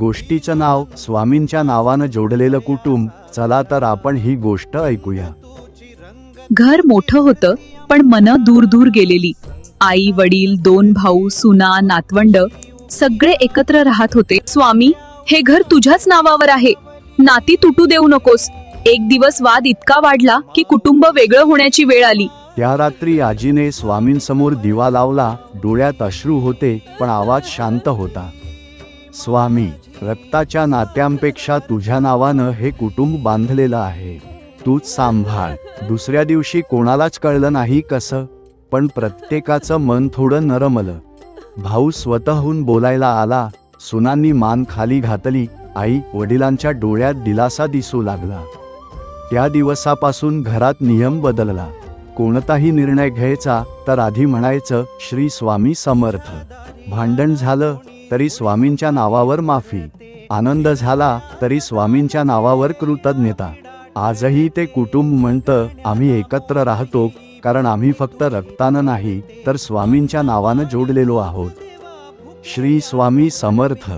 गोष्टीचं नाव स्वामींच्या नावानं जोडलेलं कुटुंब चला तर आपण ही गोष्ट ऐकूया. घर मोठं होतं पण मन दूर दूर गेलेली. आई वडील दोन भाऊ सुना नातवंड सगळे एकत्र राहत होते. स्वामी हे घर तुझ्याच नावावर आहे. नाती तुटू देऊ नकोस. एक दिवस वाद इतका वाढला की कुटुंब वेगळं होण्याची वेळ आली. त्या रात्री आजीने स्वामींसमोर दिवा लावला डोळ्यात अश्रू होते पण आवाज शांत होता. स्वामी रक्ताच्या नात्यांपेक्षा तुझ्या नावानं हे कुटुंब बांधलेलं आहे. तूच सांभाळ. दुसऱ्या दिवशी कोणालाच कळलं नाही कसं. पण प्रत्येकाचं मन थोडं नरमलं. भाऊ स्वतःहून बोलायला आला. सुनांनी मान खाली घातली. आई वडिलांच्या डोळ्यात दिलासा दिसू लागला. त्या दिवसापासून घरात नियम बदलला. कोणताही निर्णय घ्यायचा तर आधी म्हणायचं श्री स्वामी समर्थ. भांडण झालं. तरी स्वामींच्या नावावर माफी. आनंद झाला तरी स्वामींच्या नावावर कृतज्ञता. आजही ते कुटुंब म्हणतं आम्ही एकत्र राहतो कारण आम्ही फक्त रक्तानं नाही तर स्वामींच्या नावानं जोडलेलो आहोत. श्री स्वामी समर्थ.